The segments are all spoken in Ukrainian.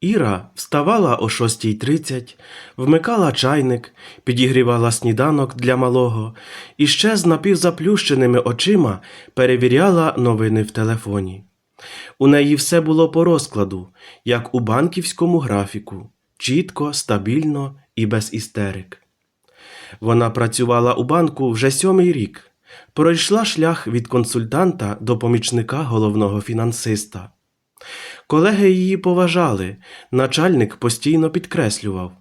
Іра вставала о 6.30, вмикала чайник, підігрівала сніданок для малого і ще з напівзаплющеними очима перевіряла новини в телефоні. У неї все було по розкладу, як у банківському графіку, чітко, стабільно і без істерик. Вона працювала у банку вже сьомий рік, пройшла шлях від консультанта до помічника головного фінансиста. Колеги її поважали, начальник постійно підкреслював.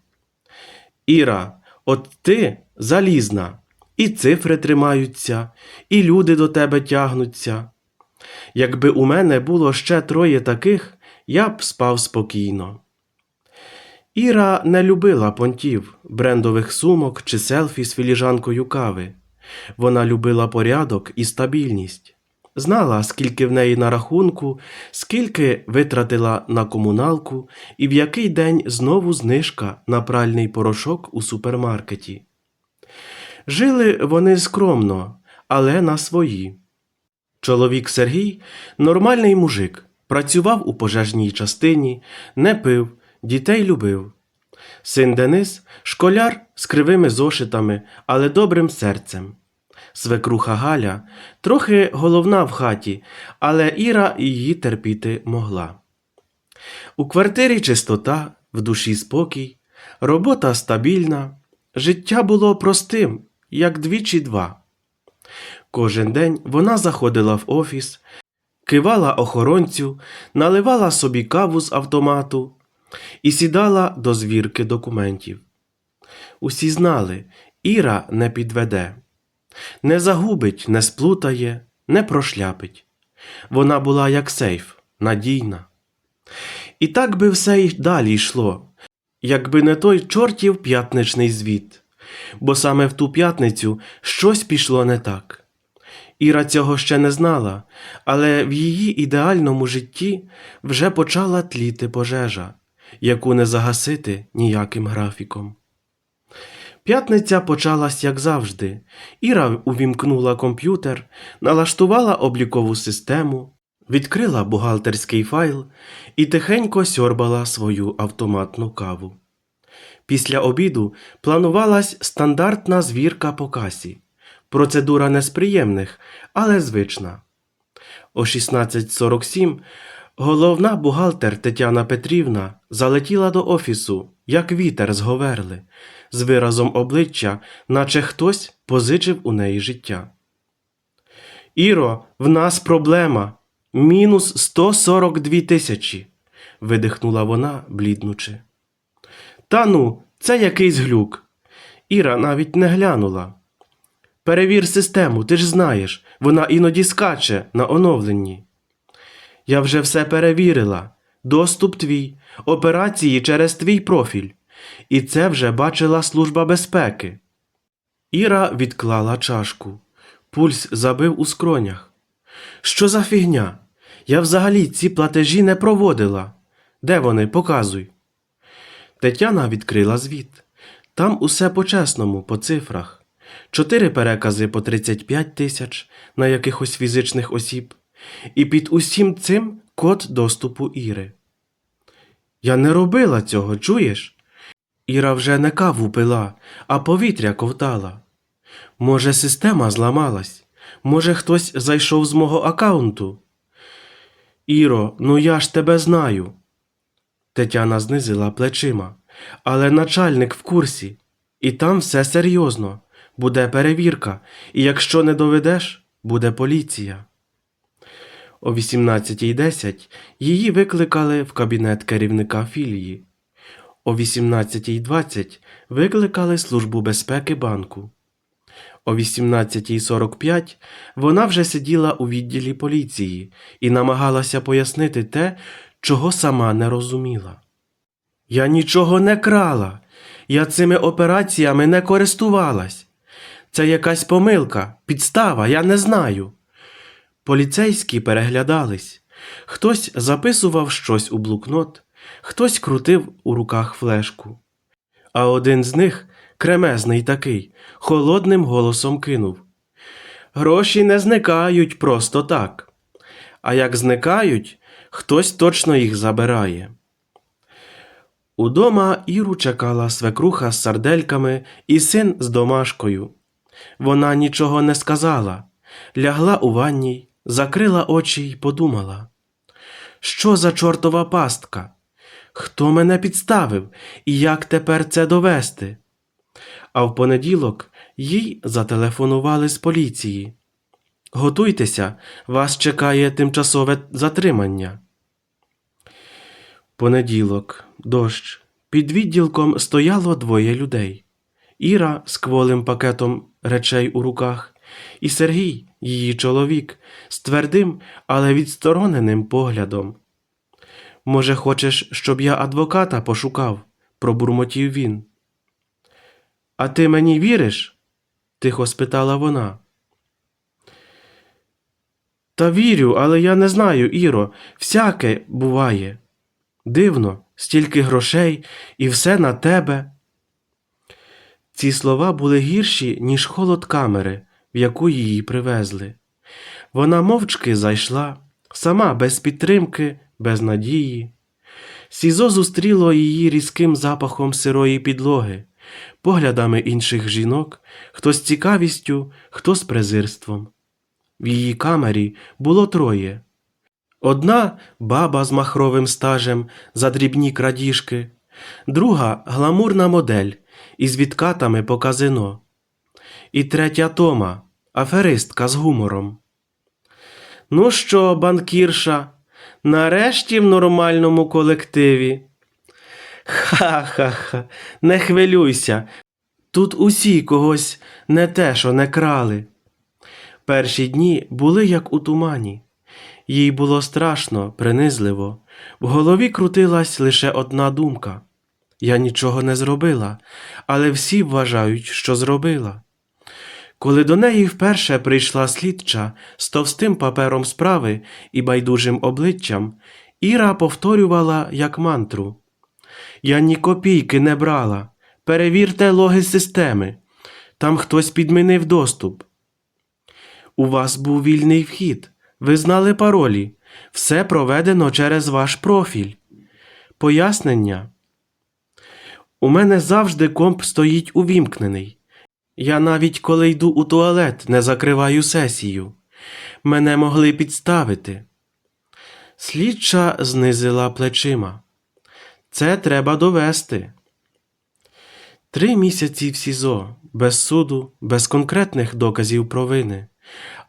Іра, от ти залізна, і цифри тримаються, і люди до тебе тягнуться. Якби у мене було ще троє таких, я б спав спокійно. Іра не любила понтів, брендових сумок чи селфі з філіжанкою кави. Вона любила порядок і стабільність. Знала, скільки в неї на рахунку, скільки витратила на комуналку і в який день знову знижка на пральний порошок у супермаркеті. Жили вони скромно, але на свої. Чоловік Сергій нормальний мужик, працював у пожежній частині, не пив, дітей любив. Син Денис школяр з кривими зошитами, але добрим серцем. Свекруха Галя трохи головна в хаті, але Іра її терпіти могла. У квартирі чистота, в душі спокій, робота стабільна, життя було простим, як двічі два. Кожен день вона заходила в офіс, кивала охоронцю, наливала собі каву з автомату і сідала до звірки документів. Усі знали, Іра не підведе, не загубить, не сплутає, не прошляпить. Вона була як сейф, надійна. І так би все й далі йшло, якби не той чортів п'ятничний звіт, бо саме в ту п'ятницю щось пішло не так. Іра цього ще не знала, але в її ідеальному житті вже почала тліти пожежа, яку не загасити ніяким графіком. П'ятниця почалась як завжди. Іра увімкнула комп'ютер, налаштувала облікову систему, відкрила бухгалтерський файл і тихенько сьорбала свою автоматну каву. Після обіду планувалась стандартна звірка по касі. Процедура не з приємних, але звична. О 16.47 головна бухгалтер Тетяна Петрівна залетіла до офісу, як вітер з говерли, з виразом обличчя, наче хтось позичив у неї життя. Іро, в нас проблема. Мінус 142 тисячі, видихнула вона, бліднучи. Та ну, це якийсь глюк. Іра навіть не глянула. Перевір систему, ти ж знаєш, вона іноді скаче на оновленні. Я вже все перевірила. Доступ твій, операції через твій профіль. І це вже бачила Служба безпеки. Іра відклала чашку. Пульс забив у скронях. Що за фігня? Я взагалі ці платежі не проводила. Де вони? Показуй. Тетяна відкрила звіт. Там усе по-чесному, по цифрах. Чотири перекази по 35 тисяч на якихось фізичних осіб. І під усім цим код доступу Іри. Я не робила цього, чуєш? Іра вже не каву пила, а повітря ковтала. Може, система зламалась? Може, хтось зайшов з мого акаунту? Іро, ну я ж тебе знаю. Тетяна знизила плечима. Але начальник в курсі. І там все серйозно. Буде перевірка, і якщо не доведеш, буде поліція. О 18.10 її викликали в кабінет керівника філії. О 18.20 викликали Службу безпеки банку. О 18.45 вона вже сиділа у відділі поліції і намагалася пояснити те, чого сама не розуміла. Я нічого не крала, я цими операціями не користувалась. Це якась помилка, підстава, я не знаю. Поліцейські переглядались. Хтось записував щось у блокнот, хтось крутив у руках флешку. А один з них, кремезний такий, холодним голосом кинув Гроші не зникають просто так. А як зникають, хтось точно їх забирає. Удома Іру чекала свекруха з сардельками і син з домашкою. Вона нічого не сказала, лягла у ванній, закрила очі й подумала. Що за чортова пастка? Хто мене підставив і як тепер це довести? А в понеділок їй зателефонували з поліції. Готуйтеся, вас чекає тимчасове затримання. Понеділок, дощ. Під відділком стояло двоє людей. Іра з кволим пакетом речей у руках, і Сергій, її чоловік, з твердим, але відстороненим поглядом. Може, хочеш, щоб я адвоката пошукав? пробурмотів він. А ти мені віриш? тихо спитала вона. Та вірю, але я не знаю, Іро, всяке буває. Дивно, стільки грошей і все на тебе. Ці слова були гірші, ніж холод камери, в яку її привезли. Вона мовчки зайшла, сама без підтримки, без надії. Сізо зустріло її різким запахом сирої підлоги, поглядами інших жінок, хто з цікавістю, хто з презирством. В її камері було троє. Одна баба з махровим стажем за дрібні крадіжки, друга гламурна модель із відкатами по казино, і третя Тома, аферистка з гумором. Ну що, банкірша, нарешті в нормальному колективі. Ха-ха-ха, не хвилюйся. Тут усі когось не те, що не крали. Перші дні були як у тумані. Їй було страшно, принизливо. В голові крутилась лише одна думка. Я нічого не зробила, але всі вважають, що зробила. Коли до неї вперше прийшла слідча з товстим папером справи і байдужим обличчям, Іра повторювала як мантру. Я ні копійки не брала. Перевірте логи системи. Там хтось підмінив доступ. У вас був вільний вхід. Ви знали паролі. Все проведено через ваш профіль. Пояснення. У мене завжди комп стоїть увімкнений. Я навіть коли йду у туалет, не закриваю сесію. Мене могли підставити. Слідча знизила плечима. Це треба довести. Три місяці в СІЗО, без суду, без конкретних доказів провини,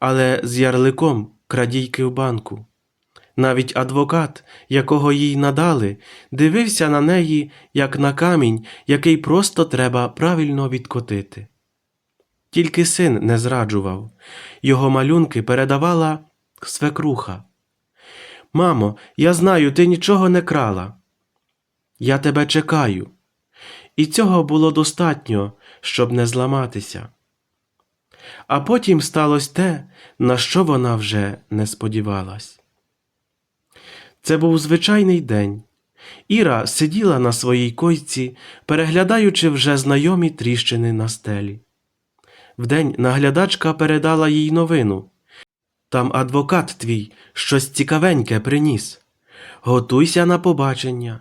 але з ярликом крадійки в банку. Навіть адвокат, якого їй надали, дивився на неї, як на камінь, який просто треба правильно відкотити. Тільки син не зраджував, його малюнки передавала свекруха. Мамо, я знаю, ти нічого не крала. Я тебе чекаю. І цього було достатньо, щоб не зламатися. А потім сталося те, на що вона вже не сподівалась. Це був звичайний день. Іра сиділа на своїй койці, переглядаючи вже знайомі тріщини на стелі. Вдень наглядачка передала їй новину. Там адвокат твій щось цікавеньке приніс. Готуйся на побачення.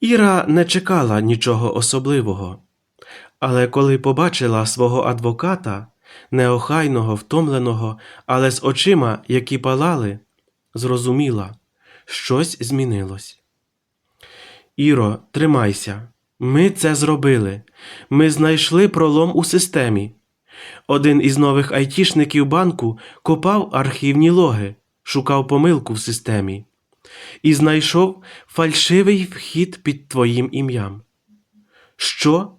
Іра не чекала нічого особливого, але коли побачила свого адвоката, неохайного, втомленого, але з очима, які палали, зрозуміла, щось змінилось. Іро, тримайся. Ми це зробили. Ми знайшли пролом у системі. Один із нових айтішників банку копав архівні логи, шукав помилку в системі і знайшов фальшивий вхід під твоїм ім'ям. Що?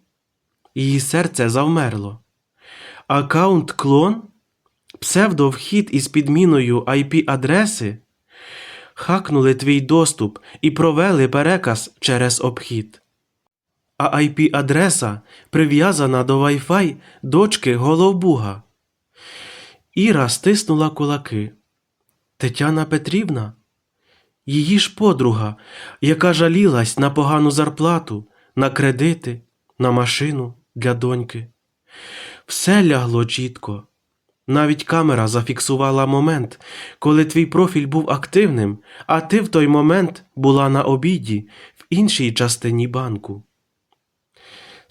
Її серце завмерло. Акаунт клон? Псевдовхід із підміною IP-адреси? Хакнули твій доступ і провели переказ через обхід. А IP-адреса прив'язана до Wi-Fi дочки Головбуга. Іра стиснула кулаки. Тетяна Петрівна? Її ж подруга, яка жалілась на погану зарплату, на кредити, на машину для доньки. Все лягло чітко. Навіть камера зафіксувала момент, коли твій профіль був активним, а ти в той момент була на обіді в іншій частині банку.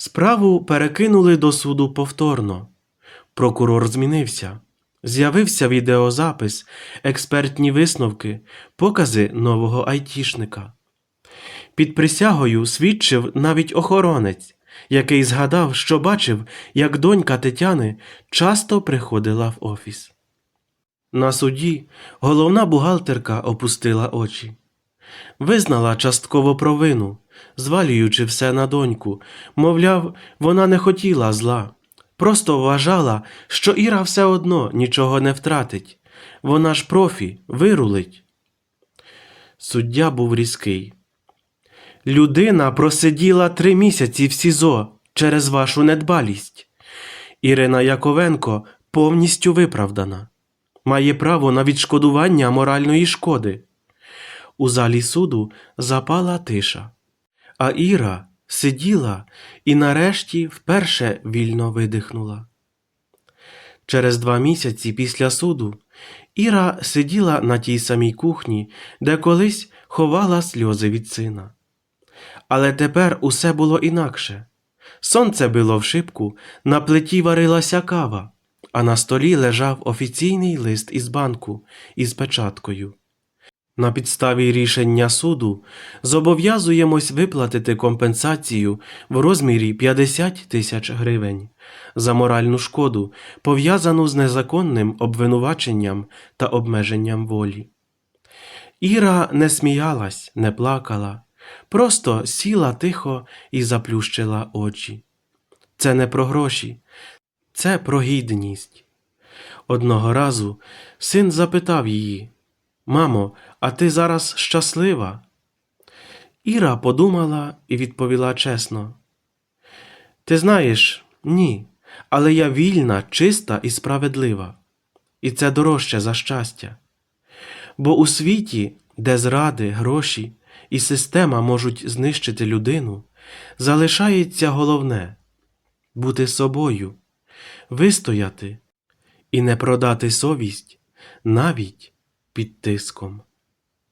Справу перекинули до суду повторно. Прокурор змінився. З'явився відеозапис, експертні висновки, покази нового айтішника. Під присягою свідчив навіть охоронець, який згадав, що бачив, як донька Тетяни часто приходила в офіс. На суді головна бухгалтерка опустила очі. Визнала частково провину, звалюючи все на доньку, мовляв, вона не хотіла зла, просто вважала, що Іра все одно нічого не втратить. Вона ж профі, вирулить. Суддя був різкий. Людина просиділа три місяці в СІЗО через вашу недбалість. Ірина Яковенко повністю виправдана, має право на відшкодування моральної шкоди. У залі суду запала тиша, а Іра сиділа і нарешті вперше вільно видихнула. Через два місяці після суду Іра сиділа на тій самій кухні, де колись ховала сльози від сина. Але тепер усе було інакше. Сонце било в шибку, на плиті варилася кава, а на столі лежав офіційний лист із банку із печаткою. На підставі рішення суду зобов'язуємось виплатити компенсацію в розмірі 50 тисяч гривень за моральну шкоду, пов'язану з незаконним обвинуваченням та обмеженням волі. Іра не сміялась, не плакала, просто сіла тихо і заплющила очі. Це не про гроші, це про гідність. Одного разу син запитав її Мамо, а ти зараз щаслива? Іра подумала і відповіла чесно. Ти знаєш, ні, але я вільна, чиста і справедлива. І це дорожче за щастя. Бо у світі, де зради, гроші і система можуть знищити людину, залишається головне бути собою, вистояти і не продати совість навіть під тиском.